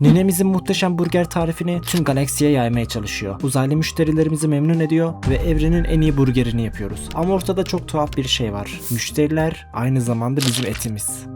Ninemizin muhteşem burger tarifini tüm galaksiye yaymaya çalışıyor. Uzaylı müşterilerimizi memnun ediyor ve evrenin en iyi burgerini yapıyoruz. Ama ortada çok tuhaf bir şey var. Müşteriler aynı zamanda bizim etimiz.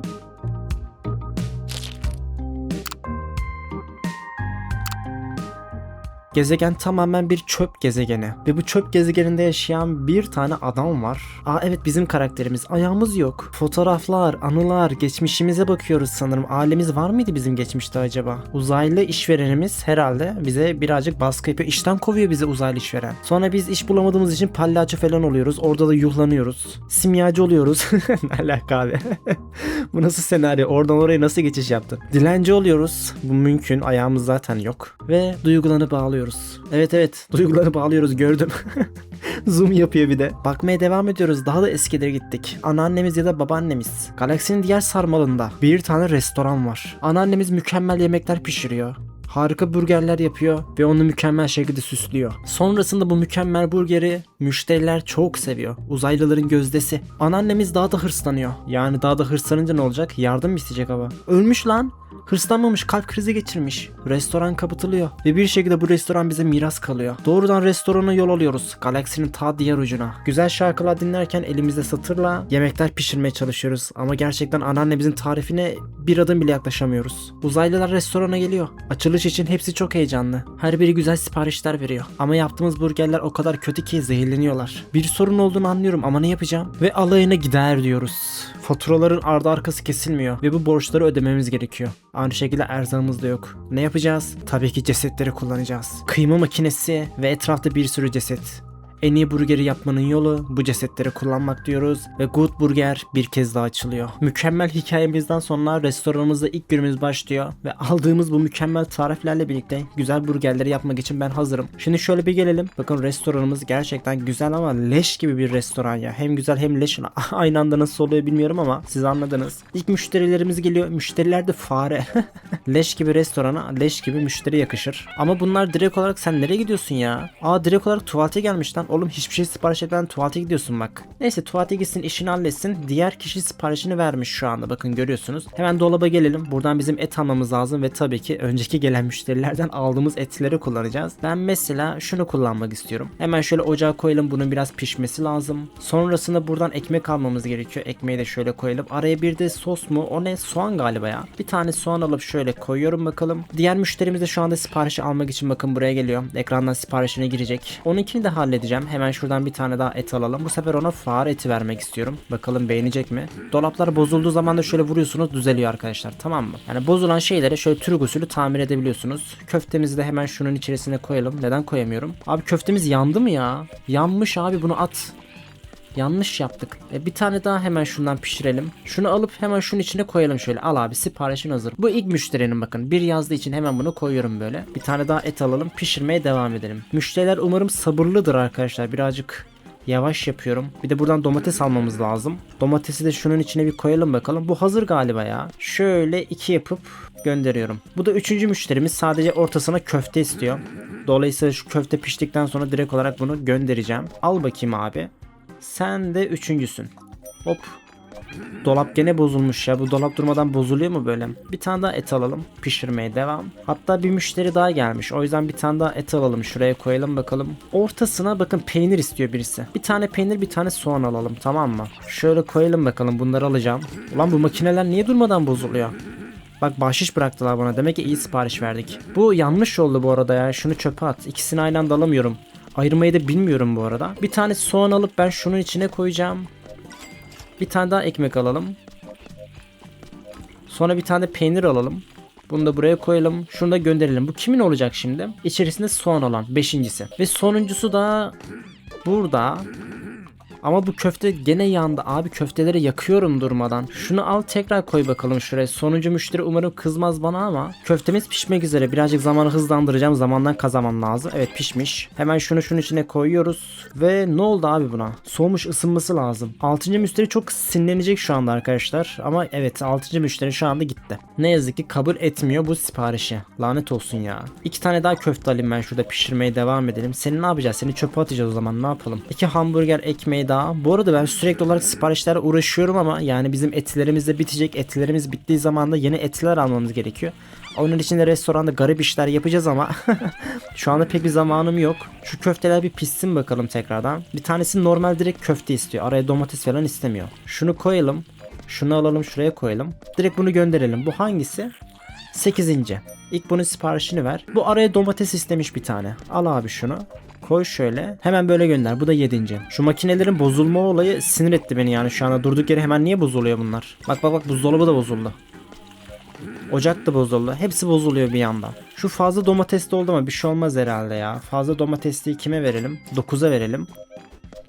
Gezegen tamamen bir çöp gezegeni. Ve bu çöp gezegeninde yaşayan bir tane adam var. Aa evet bizim karakterimiz. Ayağımız yok. Fotoğraflar, anılar, geçmişimize bakıyoruz sanırım. Ailemiz var mıydı bizim geçmişte acaba? Uzaylı işverenimiz herhalde bize birazcık baskı yapıyor. İşten kovuyor bizi uzaylı işveren. Sonra biz iş bulamadığımız için palyaço falan oluyoruz. Orada da yuhlanıyoruz. Simyacı oluyoruz. ne alaka abi? bu nasıl senaryo? Oradan oraya nasıl geçiş yaptın? Dilenci oluyoruz. Bu mümkün. Ayağımız zaten yok. Ve duygularını bağlıyoruz. Evet evet. Duyguları bağlıyoruz gördüm. Zoom yapıyor bir de. Bakmaya devam ediyoruz. Daha da eskilere gittik. Anneannemiz ya da babaannemiz. Galaksinin diğer sarmalında bir tane restoran var. Anneannemiz mükemmel yemekler pişiriyor. Harika burgerler yapıyor ve onu mükemmel şekilde süslüyor. Sonrasında bu mükemmel burgeri müşteriler çok seviyor. Uzaylıların gözdesi. Anneannemiz daha da hırslanıyor. Yani daha da hırslanınca ne olacak? Yardım mı isteyecek ama? Ölmüş lan. Hırslanmamış kalp krizi geçirmiş. Restoran kapatılıyor. Ve bir şekilde bu restoran bize miras kalıyor. Doğrudan restorana yol alıyoruz. Galaksinin ta diğer ucuna. Güzel şarkılar dinlerken elimizde satırla yemekler pişirmeye çalışıyoruz. Ama gerçekten anneannemizin tarifine bir adım bile yaklaşamıyoruz. Uzaylılar restorana geliyor. Açılış için hepsi çok heyecanlı. Her biri güzel siparişler veriyor. Ama yaptığımız burgerler o kadar kötü ki zehirleniyorlar. Bir sorun olduğunu anlıyorum ama ne yapacağım? Ve alayına gider diyoruz. Faturaların ardı arkası kesilmiyor ve bu borçları ödememiz gerekiyor. Aynı şekilde erzağımız da yok. Ne yapacağız? Tabii ki cesetleri kullanacağız. Kıyma makinesi ve etrafta bir sürü ceset. En iyi burgeri yapmanın yolu bu cesetleri kullanmak diyoruz ve Good Burger bir kez daha açılıyor. Mükemmel hikayemizden sonra restoranımızda ilk günümüz başlıyor ve aldığımız bu mükemmel tariflerle birlikte güzel burgerleri yapmak için ben hazırım. Şimdi şöyle bir gelelim. Bakın restoranımız gerçekten güzel ama leş gibi bir restoran ya. Hem güzel hem leş. Aynı anda nasıl oluyor bilmiyorum ama siz anladınız. İlk müşterilerimiz geliyor. Müşteriler de fare. leş gibi restorana leş gibi müşteri yakışır. Ama bunlar direkt olarak sen nereye gidiyorsun ya? Aa direkt olarak tuvalete gelmiş lan. Oğlum hiçbir şey sipariş etmeden tuvalete gidiyorsun bak. Neyse tuvalete gitsin işini halletsin. Diğer kişi siparişini vermiş şu anda bakın görüyorsunuz. Hemen dolaba gelelim. Buradan bizim et almamız lazım ve tabii ki önceki gelen müşterilerden aldığımız etleri kullanacağız. Ben mesela şunu kullanmak istiyorum. Hemen şöyle ocağa koyalım bunun biraz pişmesi lazım. Sonrasında buradan ekmek almamız gerekiyor. Ekmeği de şöyle koyalım. Araya bir de sos mu? O ne? Soğan galiba ya. Bir tane soğan alıp şöyle koyuyorum bakalım. Diğer müşterimiz de şu anda siparişi almak için bakın buraya geliyor. Ekrandan siparişine girecek. Onunkini de halledeceğim. Hemen şuradan bir tane daha et alalım. Bu sefer ona fare eti vermek istiyorum. Bakalım beğenecek mi? Dolaplar bozulduğu zaman da şöyle vuruyorsunuz düzeliyor arkadaşlar. Tamam mı? Yani bozulan şeyleri şöyle Türk usulü tamir edebiliyorsunuz. Köftemizi de hemen şunun içerisine koyalım. Neden koyamıyorum? Abi köftemiz yandı mı ya? Yanmış abi bunu at. Yanlış yaptık. E, bir tane daha hemen şundan pişirelim. Şunu alıp hemen şunun içine koyalım şöyle. Al abi siparişin hazır. Bu ilk müşterinin bakın. Bir yazdığı için hemen bunu koyuyorum böyle. Bir tane daha et alalım. Pişirmeye devam edelim. Müşteriler umarım sabırlıdır arkadaşlar. Birazcık Yavaş yapıyorum. Bir de buradan domates almamız lazım. Domatesi de şunun içine bir koyalım bakalım. Bu hazır galiba ya. Şöyle iki yapıp gönderiyorum. Bu da üçüncü müşterimiz sadece ortasına köfte istiyor. Dolayısıyla şu köfte piştikten sonra direkt olarak bunu göndereceğim. Al bakayım abi. Sen de üçüncüsün. Hop. Dolap gene bozulmuş ya. Bu dolap durmadan bozuluyor mu böyle? Bir tane daha et alalım. Pişirmeye devam. Hatta bir müşteri daha gelmiş. O yüzden bir tane daha et alalım. Şuraya koyalım bakalım. Ortasına bakın peynir istiyor birisi. Bir tane peynir bir tane soğan alalım tamam mı? Şöyle koyalım bakalım. Bunları alacağım. Ulan bu makineler niye durmadan bozuluyor? Bak bahşiş bıraktılar bana. Demek ki iyi sipariş verdik. Bu yanlış oldu bu arada ya. Şunu çöpe at. İkisini aynı anda alamıyorum. Ayırmayı da bilmiyorum bu arada. Bir tane soğan alıp ben şunun içine koyacağım. Bir tane daha ekmek alalım. Sonra bir tane peynir alalım. Bunu da buraya koyalım. Şunu da gönderelim. Bu kimin olacak şimdi? İçerisinde soğan olan. Beşincisi. Ve sonuncusu da burada. Ama bu köfte gene yandı. Abi köfteleri yakıyorum durmadan. Şunu al tekrar koy bakalım şuraya. Sonuncu müşteri umarım kızmaz bana ama köftemiz pişmek üzere. Birazcık zamanı hızlandıracağım. Zamandan kazanmam lazım. Evet pişmiş. Hemen şunu şunun içine koyuyoruz. Ve ne oldu abi buna? Soğumuş ısınması lazım. Altıncı müşteri çok sinirlenecek şu anda arkadaşlar. Ama evet altıncı müşteri şu anda gitti. Ne yazık ki kabul etmiyor bu siparişi. Lanet olsun ya. İki tane daha köfte alayım ben şurada pişirmeye devam edelim. Seni ne yapacağız? Seni çöpe atacağız o zaman ne yapalım? İki hamburger ekmeği daha. Bu arada ben sürekli olarak siparişlerle uğraşıyorum ama yani bizim etlerimiz de bitecek. Etlerimiz bittiği zaman da yeni etler almamız gerekiyor. Onun için de restoranda garip işler yapacağız ama şu anda pek bir zamanım yok. Şu köfteler bir pişsin bakalım tekrardan. Bir tanesi normal direkt köfte istiyor. Araya domates falan istemiyor. Şunu koyalım. Şunu alalım şuraya koyalım. Direkt bunu gönderelim. Bu hangisi? 8. İlk bunun siparişini ver. Bu araya domates istemiş bir tane. Al abi şunu. Koy şöyle. Hemen böyle gönder. Bu da 7. Şu makinelerin bozulma olayı sinir etti beni yani şu anda. Durduk yere hemen niye bozuluyor bunlar? Bak bak bak buzdolabı da bozuldu. Ocak da bozuldu. Hepsi bozuluyor bir anda. Şu fazla domates de oldu ama bir şey olmaz herhalde ya. Fazla domatesliyi kime verelim? 9'a verelim.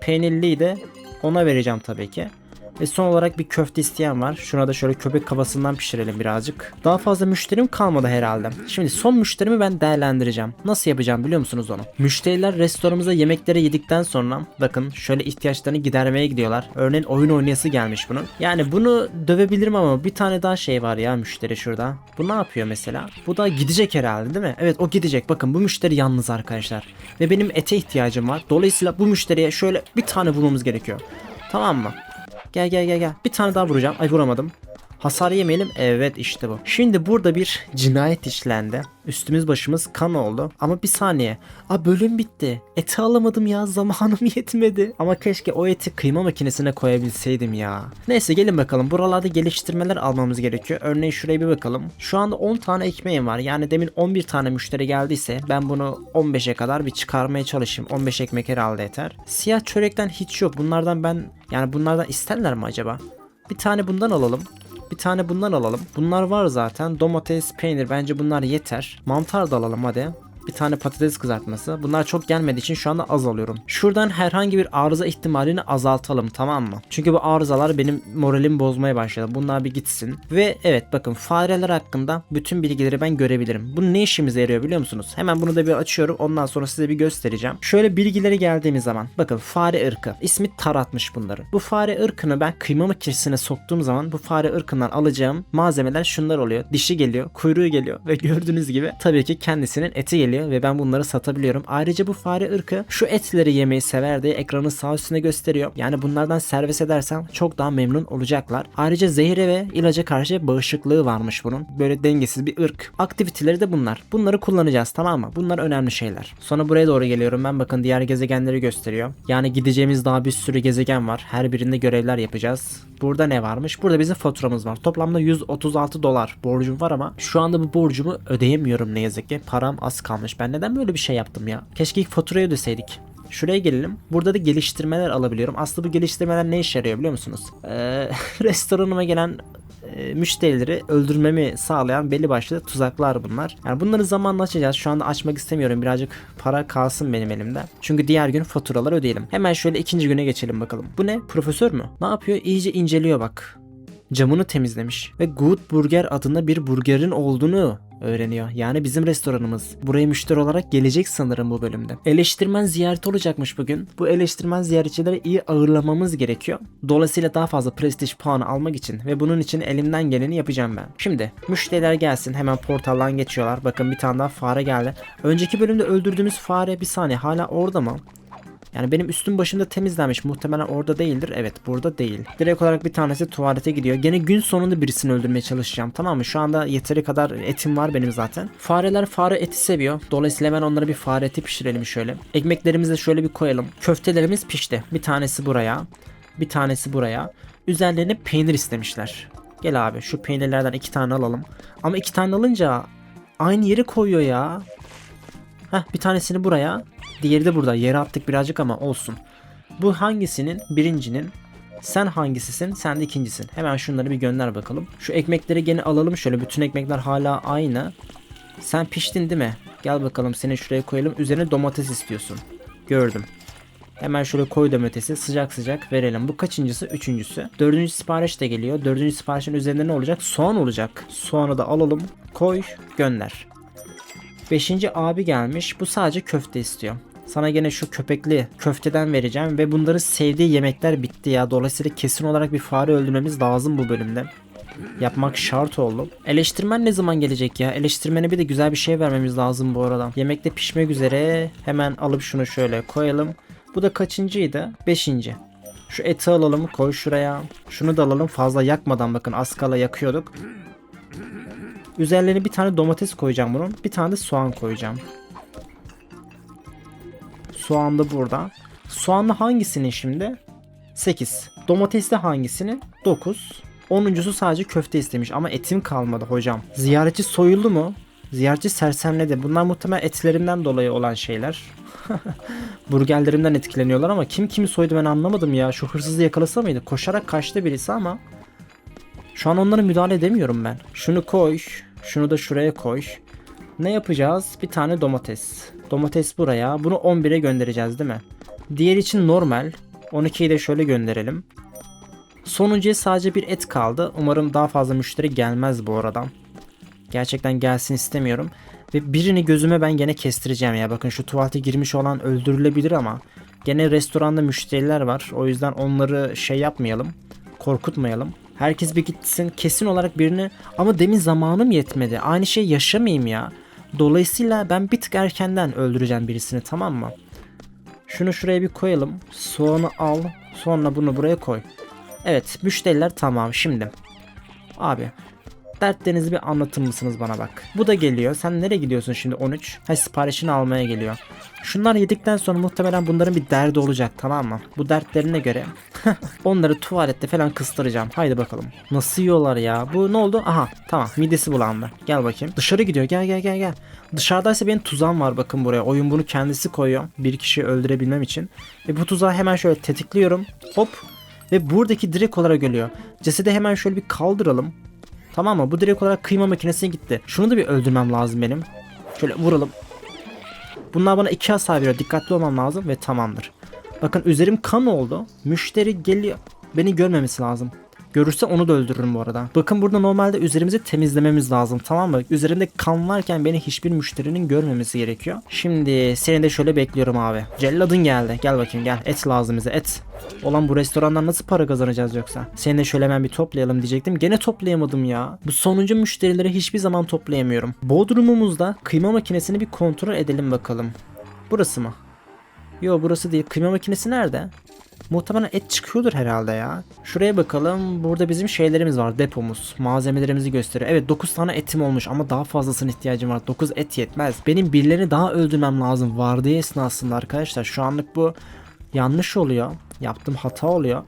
Peynirliyi de ona vereceğim tabii ki. Ve son olarak bir köfte isteyen var. Şuna da şöyle köpek kafasından pişirelim birazcık. Daha fazla müşterim kalmadı herhalde. Şimdi son müşterimi ben değerlendireceğim. Nasıl yapacağım biliyor musunuz onu? Müşteriler restoranımıza yemekleri yedikten sonra bakın şöyle ihtiyaçlarını gidermeye gidiyorlar. Örneğin oyun oynayası gelmiş bunun. Yani bunu dövebilirim ama bir tane daha şey var ya müşteri şurada. Bu ne yapıyor mesela? Bu da gidecek herhalde değil mi? Evet o gidecek. Bakın bu müşteri yalnız arkadaşlar. Ve benim ete ihtiyacım var. Dolayısıyla bu müşteriye şöyle bir tane vurmamız gerekiyor. Tamam mı? Gel gel gel gel. Bir tane daha vuracağım. Ay vuramadım. Hasar yemeyelim. Evet işte bu. Şimdi burada bir cinayet işlendi. Üstümüz başımız kan oldu. Ama bir saniye. Aa bölüm bitti. Eti alamadım ya. Zamanım yetmedi. Ama keşke o eti kıyma makinesine koyabilseydim ya. Neyse gelin bakalım. Buralarda geliştirmeler almamız gerekiyor. Örneğin şuraya bir bakalım. Şu anda 10 tane ekmeğim var. Yani demin 11 tane müşteri geldiyse ben bunu 15'e kadar bir çıkarmaya çalışayım. 15 ekmek herhalde yeter. Siyah çörekten hiç yok. Bunlardan ben yani bunlardan isterler mi acaba? Bir tane bundan alalım. Bir tane bundan alalım. Bunlar var zaten. Domates, peynir bence bunlar yeter. Mantar da alalım hadi. Bir tane patates kızartması. Bunlar çok gelmediği için şu anda az alıyorum. Şuradan herhangi bir arıza ihtimalini azaltalım tamam mı? Çünkü bu arızalar benim moralimi bozmaya başladı. Bunlar bir gitsin. Ve evet bakın fareler hakkında bütün bilgileri ben görebilirim. Bu ne işimize yarıyor biliyor musunuz? Hemen bunu da bir açıyorum. Ondan sonra size bir göstereceğim. Şöyle bilgileri geldiğimiz zaman bakın fare ırkı. İsmi taratmış bunları. Bu fare ırkını ben kıyma makinesine soktuğum zaman bu fare ırkından alacağım malzemeler şunlar oluyor. Dişi geliyor, kuyruğu geliyor ve gördüğünüz gibi tabii ki kendisinin eti geliyor ve ben bunları satabiliyorum. Ayrıca bu fare ırkı şu etleri yemeyi sever diye ekranın sağ üstüne gösteriyor. Yani bunlardan servis edersem çok daha memnun olacaklar. Ayrıca zehre ve ilaca karşı bağışıklığı varmış bunun. Böyle dengesiz bir ırk. Aktiviteleri de bunlar. Bunları kullanacağız tamam mı? Bunlar önemli şeyler. Sonra buraya doğru geliyorum ben bakın diğer gezegenleri gösteriyor. Yani gideceğimiz daha bir sürü gezegen var. Her birinde görevler yapacağız. Burada ne varmış? Burada bizim faturamız var. Toplamda 136 dolar borcum var ama şu anda bu borcumu ödeyemiyorum ne yazık ki. Param az kalmış. Ben neden böyle bir şey yaptım ya? Keşke ilk faturayı ödeseydik. Şuraya gelelim. Burada da geliştirmeler alabiliyorum. Aslında bu geliştirmeler ne işe yarıyor biliyor musunuz? Ee, restoranıma gelen e, müşterileri öldürmemi sağlayan belli başlı tuzaklar bunlar. Yani bunları zamanla açacağız. Şu anda açmak istemiyorum. Birazcık para kalsın benim elimde. Çünkü diğer gün faturaları ödeyelim. Hemen şöyle ikinci güne geçelim bakalım. Bu ne? Profesör mü? Ne yapıyor? İyice inceliyor bak. Camını temizlemiş. Ve Good Burger adında bir burgerin olduğunu öğreniyor. Yani bizim restoranımız. Buraya müşteri olarak gelecek sanırım bu bölümde. Eleştirmen ziyareti olacakmış bugün. Bu eleştirmen ziyaretçileri iyi ağırlamamız gerekiyor. Dolayısıyla daha fazla prestij puanı almak için ve bunun için elimden geleni yapacağım ben. Şimdi müşteriler gelsin hemen portaldan geçiyorlar. Bakın bir tane daha fare geldi. Önceki bölümde öldürdüğümüz fare bir saniye hala orada mı? Yani benim üstüm başımda temizlenmiş. Muhtemelen orada değildir. Evet burada değil. Direkt olarak bir tanesi tuvalete gidiyor. Gene gün sonunda birisini öldürmeye çalışacağım. Tamam mı? Şu anda yeteri kadar etim var benim zaten. Fareler fare eti seviyor. Dolayısıyla hemen onlara bir fare eti pişirelim şöyle. Ekmeklerimizi de şöyle bir koyalım. Köftelerimiz pişti. Bir tanesi buraya. Bir tanesi buraya. Üzerlerine peynir istemişler. Gel abi şu peynirlerden iki tane alalım. Ama iki tane alınca aynı yere koyuyor ya. Heh bir tanesini buraya. Diğeri de burada. Yere attık birazcık ama olsun. Bu hangisinin? Birincinin. Sen hangisisin? Sen de ikincisin. Hemen şunları bir gönder bakalım. Şu ekmekleri gene alalım şöyle. Bütün ekmekler hala aynı. Sen piştin değil mi? Gel bakalım seni şuraya koyalım. Üzerine domates istiyorsun. Gördüm. Hemen şöyle koy domatesi sıcak sıcak verelim. Bu kaçıncısı? Üçüncüsü. Dördüncü sipariş de geliyor. Dördüncü siparişin üzerinde ne olacak? Soğan olacak. Soğanı da alalım. Koy gönder. Beşinci abi gelmiş. Bu sadece köfte istiyor. Sana gene şu köpekli köfteden vereceğim ve bunların sevdiği yemekler bitti ya. Dolayısıyla kesin olarak bir fare öldürmemiz lazım bu bölümde. Yapmak şart oldu. Eleştirmen ne zaman gelecek ya? Eleştirmene bir de güzel bir şey vermemiz lazım bu arada. Yemek de pişmek üzere. Hemen alıp şunu şöyle koyalım. Bu da kaçıncıydı? Beşinci. Şu eti alalım koy şuraya. Şunu da alalım fazla yakmadan bakın az kala yakıyorduk. Üzerlerine bir tane domates koyacağım bunun. Bir tane de soğan koyacağım. Soğan da burada. Soğanlı hangisinin şimdi? 8. Domatesli hangisinin? 9. 10.sü sadece köfte istemiş ama etim kalmadı hocam. Ziyaretçi soyuldu mu? Ziyaretçi sersemledi. Bunlar muhtemelen etlerinden dolayı olan şeyler. Burgerlerimden etkileniyorlar ama kim kimi soydu ben anlamadım ya. Şu hırsızı yakalasa mıydı? Koşarak kaçtı birisi ama. Şu an onlara müdahale edemiyorum ben. Şunu koy. Şunu da şuraya koy. Ne yapacağız? Bir tane domates. Domates buraya. Bunu 11'e göndereceğiz değil mi? Diğer için normal. 12'yi de şöyle gönderelim. Sonuncuya sadece bir et kaldı. Umarım daha fazla müşteri gelmez bu aradan. Gerçekten gelsin istemiyorum. Ve birini gözüme ben gene kestireceğim ya. Bakın şu tuvalete girmiş olan öldürülebilir ama gene restoranda müşteriler var. O yüzden onları şey yapmayalım. Korkutmayalım. Herkes bir gitsin kesin olarak birini ama demin zamanım yetmedi. Aynı şey yaşamayayım ya. Dolayısıyla ben bir tık erkenden öldüreceğim birisini tamam mı? Şunu şuraya bir koyalım. Soğanı al. Sonra bunu buraya koy. Evet müşteriler tamam şimdi. Abi dertlerinizi bir anlatır mısınız bana bak. Bu da geliyor. Sen nereye gidiyorsun şimdi 13? Ha siparişini almaya geliyor. Şunlar yedikten sonra muhtemelen bunların bir derdi olacak tamam mı? Bu dertlerine göre onları tuvalette falan kıstıracağım. Haydi bakalım. Nasıl yiyorlar ya? Bu ne oldu? Aha tamam midesi bulandı. Gel bakayım. Dışarı gidiyor. Gel gel gel gel. Dışarıdaysa benim tuzağım var bakın buraya. Oyun bunu kendisi koyuyor. Bir kişiyi öldürebilmem için. Ve bu tuzağı hemen şöyle tetikliyorum. Hop. Ve buradaki direkt olarak geliyor. Cesedi hemen şöyle bir kaldıralım. Tamam mı? Bu direkt olarak kıyma makinesine gitti. Şunu da bir öldürmem lazım benim. Şöyle vuralım. Bunlar bana iki hasar veriyor. Dikkatli olmam lazım ve tamamdır. Bakın üzerim kan oldu. Müşteri geliyor. Beni görmemesi lazım. Görürse onu da öldürürüm bu arada. Bakın burada normalde üzerimizi temizlememiz lazım tamam mı? Üzerimde kan varken beni hiçbir müşterinin görmemesi gerekiyor. Şimdi seni de şöyle bekliyorum abi. Celladın geldi. Gel bakayım gel. Et lazım bize et. Olan bu restorandan nasıl para kazanacağız yoksa? Seni de şöyle hemen bir toplayalım diyecektim. Gene toplayamadım ya. Bu sonuncu müşterileri hiçbir zaman toplayamıyorum. Bodrumumuzda kıyma makinesini bir kontrol edelim bakalım. Burası mı? Yo burası değil. Kıyma makinesi nerede? Muhtemelen et çıkıyordur herhalde ya. Şuraya bakalım. Burada bizim şeylerimiz var. Depomuz. Malzemelerimizi gösteriyor. Evet 9 tane etim olmuş ama daha fazlasına ihtiyacım var. 9 et yetmez. Benim birilerini daha öldürmem lazım. Vardiya esnasında arkadaşlar. Şu anlık bu yanlış oluyor. Yaptığım hata oluyor.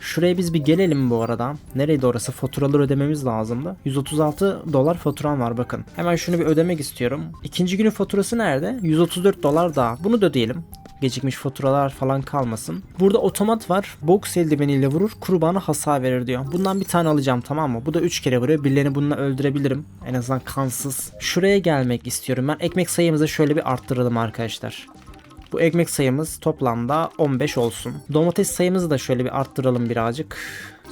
Şuraya biz bir gelelim bu arada. Nereydi orası? Faturaları ödememiz lazımdı. 136 dolar faturam var bakın. Hemen şunu bir ödemek istiyorum. İkinci günün faturası nerede? 134 dolar daha. Bunu da ödeyelim gecikmiş faturalar falan kalmasın. Burada otomat var. Box eldiveniyle vurur, kurbana hasar verir diyor. Bundan bir tane alacağım tamam mı? Bu da 3 kere vuruyor. Birilerini bununla öldürebilirim. En azından kansız. Şuraya gelmek istiyorum. Ben ekmek sayımızı şöyle bir arttıralım arkadaşlar. Bu ekmek sayımız toplamda 15 olsun. Domates sayımızı da şöyle bir arttıralım birazcık.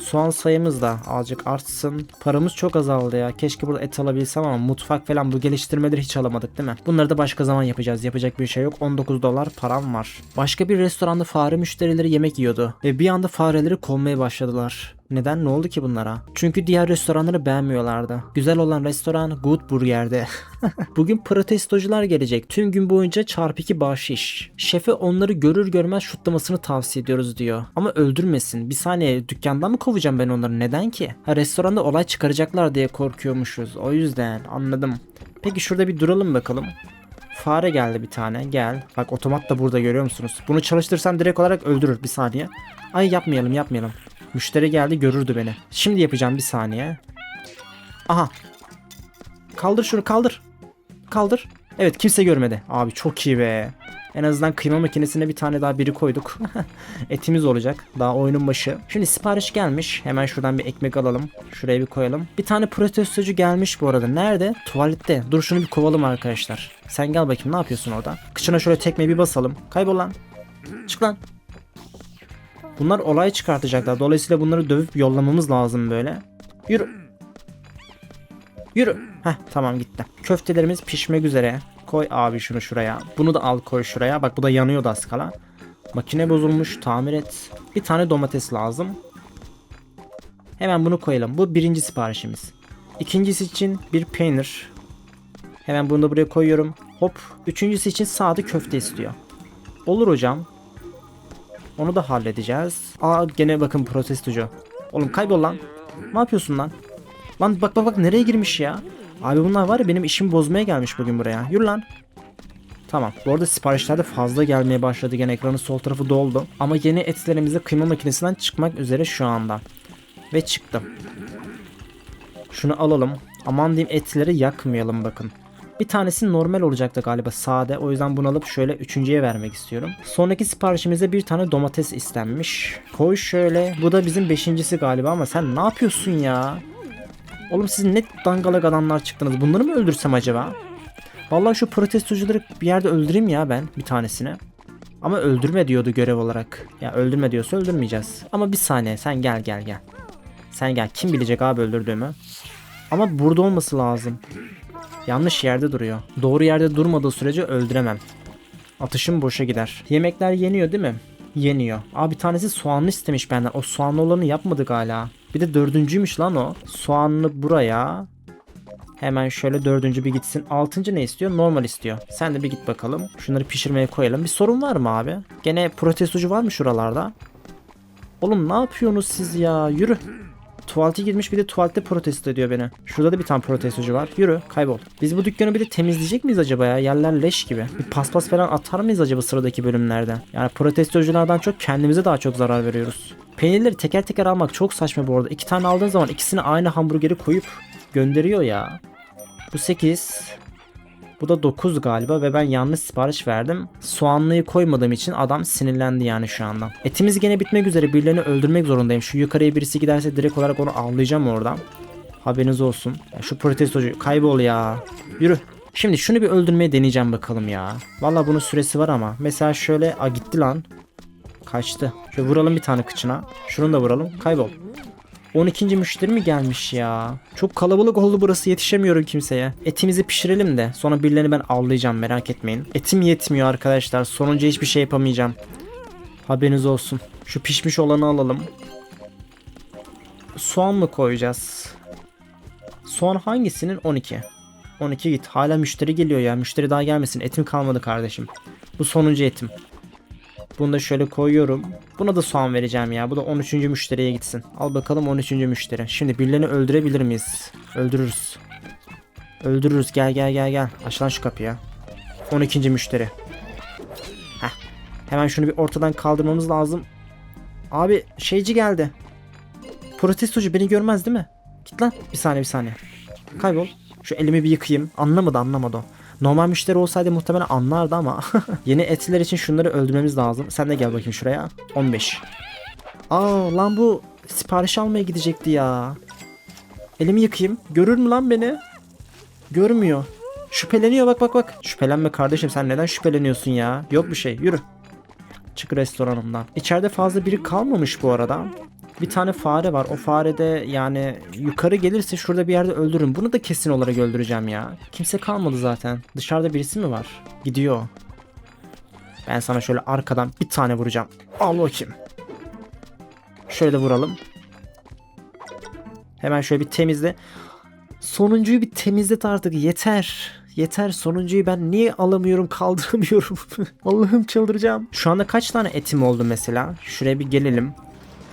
Soğan sayımız da azıcık artsın. Paramız çok azaldı ya. Keşke burada et alabilsem ama mutfak falan bu geliştirmeleri hiç alamadık değil mi? Bunları da başka zaman yapacağız. Yapacak bir şey yok. 19 dolar param var. Başka bir restoranda fare müşterileri yemek yiyordu. Ve bir anda fareleri kovmaya başladılar. Neden? Ne oldu ki bunlara? Çünkü diğer restoranları beğenmiyorlardı. Güzel olan restoran Good Burger'de. Bugün protestocular gelecek. Tüm gün boyunca çarpı 2 bahşiş. Şefe onları görür görmez şutlamasını tavsiye ediyoruz diyor. Ama öldürmesin. Bir saniye dükkandan mı kovacağım ben onları? Neden ki? Ha restoranda olay çıkaracaklar diye korkuyormuşuz. O yüzden anladım. Peki şurada bir duralım bakalım. Fare geldi bir tane. Gel. Bak otomat da burada görüyor musunuz? Bunu çalıştırsam direkt olarak öldürür. Bir saniye. Ay yapmayalım yapmayalım. Müşteri geldi görürdü beni. Şimdi yapacağım bir saniye. Aha. Kaldır şunu kaldır. Kaldır. Evet kimse görmedi. Abi çok iyi be. En azından kıyma makinesine bir tane daha biri koyduk. Etimiz olacak. Daha oyunun başı. Şimdi sipariş gelmiş. Hemen şuradan bir ekmek alalım. Şuraya bir koyalım. Bir tane protestocu gelmiş bu arada. Nerede? Tuvalette. Dur şunu bir kovalım arkadaşlar. Sen gel bakayım ne yapıyorsun orada? Kıçına şöyle tekme bir basalım. Kaybol lan. Çık lan. Bunlar olay çıkartacaklar. Dolayısıyla bunları dövüp yollamamız lazım böyle. Yürü. Yürü. Heh tamam gitti. Köftelerimiz pişmek üzere. Koy abi şunu şuraya. Bunu da al koy şuraya. Bak bu da yanıyordu az kala. Makine bozulmuş. Tamir et. Bir tane domates lazım. Hemen bunu koyalım. Bu birinci siparişimiz. İkincisi için bir peynir. Hemen bunu da buraya koyuyorum. Hop. Üçüncüsü için sade köfte istiyor. Olur hocam. Onu da halledeceğiz. Aa gene bakın protestocu. Oğlum kaybol lan. Ne yapıyorsun lan? Lan bak bak bak nereye girmiş ya? Abi bunlar var ya benim işimi bozmaya gelmiş bugün buraya. Yürü lan. Tamam. Bu arada siparişler de fazla gelmeye başladı. Gene ekranın sol tarafı doldu. Ama yeni etlerimiz de kıyma makinesinden çıkmak üzere şu anda. Ve çıktı. Şunu alalım. Aman diyeyim etleri yakmayalım bakın. Bir tanesi normal olacaktı galiba sade. O yüzden bunu alıp şöyle üçüncüye vermek istiyorum. Sonraki siparişimizde bir tane domates istenmiş. Koy şöyle. Bu da bizim beşincisi galiba ama sen ne yapıyorsun ya? Oğlum siz ne dangalak adamlar çıktınız. Bunları mı öldürsem acaba? Vallahi şu protestocuları bir yerde öldüreyim ya ben bir tanesini. Ama öldürme diyordu görev olarak. Ya öldürme diyorsa öldürmeyeceğiz. Ama bir saniye sen gel gel gel. Sen gel kim bilecek abi öldürdüğümü. Ama burada olması lazım. Yanlış yerde duruyor. Doğru yerde durmadığı sürece öldüremem. Atışım boşa gider. Yemekler yeniyor değil mi? Yeniyor. Abi bir tanesi soğanlı istemiş benden. O soğanlı olanı yapmadık hala. Bir de dördüncüymüş lan o. Soğanlı buraya. Hemen şöyle dördüncü bir gitsin. Altıncı ne istiyor? Normal istiyor. Sen de bir git bakalım. Şunları pişirmeye koyalım. Bir sorun var mı abi? Gene protestocu var mı şuralarda? Oğlum ne yapıyorsunuz siz ya? Yürü. Tuvalete girmiş bir de tuvalette protesto ediyor beni. Şurada da bir tane protestocu var. Yürü kaybol. Biz bu dükkanı bir de temizleyecek miyiz acaba ya? Yerler leş gibi. Bir paspas falan atar mıyız acaba sıradaki bölümlerde? Yani protestoculardan çok kendimize daha çok zarar veriyoruz. Peynirleri teker teker almak çok saçma bu arada. İki tane aldığın zaman ikisini aynı hamburgeri koyup gönderiyor ya. Bu 8. Bu da 9 galiba ve ben yanlış sipariş verdim. Soğanlıyı koymadığım için adam sinirlendi yani şu anda. Etimiz gene bitmek üzere birilerini öldürmek zorundayım. Şu yukarıya birisi giderse direkt olarak onu avlayacağım oradan. Haberiniz olsun. Ya şu protestocu kaybol ya. Yürü. Şimdi şunu bir öldürmeye deneyeceğim bakalım ya. Valla bunun süresi var ama. Mesela şöyle... a gitti lan. Kaçtı. Şöyle vuralım bir tane kıçına. Şunu da vuralım. Kaybol. 12. müşteri mi gelmiş ya? Çok kalabalık oldu burası yetişemiyorum kimseye. Etimizi pişirelim de sonra birilerini ben avlayacağım merak etmeyin. Etim yetmiyor arkadaşlar. Sonuncu hiçbir şey yapamayacağım. Haberiniz olsun. Şu pişmiş olanı alalım. Soğan mı koyacağız? Soğan hangisinin? 12. 12 git. Hala müşteri geliyor ya. Müşteri daha gelmesin. Etim kalmadı kardeşim. Bu sonuncu etim. Bunu da şöyle koyuyorum. Buna da soğan vereceğim ya. Bu da 13. müşteriye gitsin. Al bakalım 13. müşteri. Şimdi birilerini öldürebilir miyiz? Öldürürüz. Öldürürüz. Gel gel gel gel. Aç lan şu kapıyı. 12. müşteri. Heh. Hemen şunu bir ortadan kaldırmamız lazım. Abi şeyci geldi. Protestocu beni görmez değil mi? Git lan. Bir saniye bir saniye. Kaybol. Şu elimi bir yıkayayım. Anlamadı anlamadı o. Normal müşteri olsaydı muhtemelen anlardı ama yeni etler için şunları öldürmemiz lazım. Sen de gel bakayım şuraya. 15. Aa lan bu sipariş almaya gidecekti ya. Elimi yıkayayım. Görür mü lan beni? Görmüyor. Şüpheleniyor bak bak bak. Şüphelenme kardeşim sen neden şüpheleniyorsun ya? Yok bir şey yürü. Çık restoranımdan. İçeride fazla biri kalmamış bu arada. Bir tane fare var. O fare de yani yukarı gelirse şurada bir yerde öldürürüm. Bunu da kesin olarak öldüreceğim ya. Kimse kalmadı zaten. Dışarıda birisi mi var? Gidiyor. Ben sana şöyle arkadan bir tane vuracağım. Al bakayım. Şöyle de vuralım. Hemen şöyle bir temizle. Sonuncuyu bir temizlet artık yeter. Yeter sonuncuyu ben niye alamıyorum kaldıramıyorum. Allah'ım çıldıracağım. Şu anda kaç tane etim oldu mesela? Şuraya bir gelelim.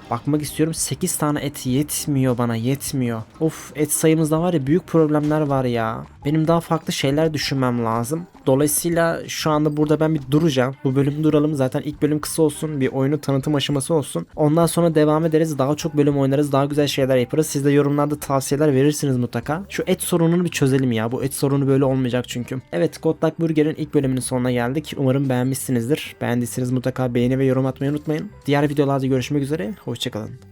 Bakmak istiyorum 8 tane et yetmiyor bana yetmiyor. Of et sayımızda var ya büyük problemler var ya. Benim daha farklı şeyler düşünmem lazım. Dolayısıyla şu anda burada ben bir duracağım. Bu bölüm duralım zaten ilk bölüm kısa olsun. Bir oyunu tanıtım aşaması olsun. Ondan sonra devam ederiz. Daha çok bölüm oynarız. Daha güzel şeyler yaparız. Siz de yorumlarda tavsiyeler verirsiniz mutlaka. Şu et sorununu bir çözelim ya. Bu et sorunu böyle olmayacak çünkü. Evet Godluck Burger'in ilk bölümünün sonuna geldik. Umarım beğenmişsinizdir. Beğendiyseniz mutlaka beğeni ve yorum atmayı unutmayın. Diğer videolarda görüşmek üzere. Hoşçakalın.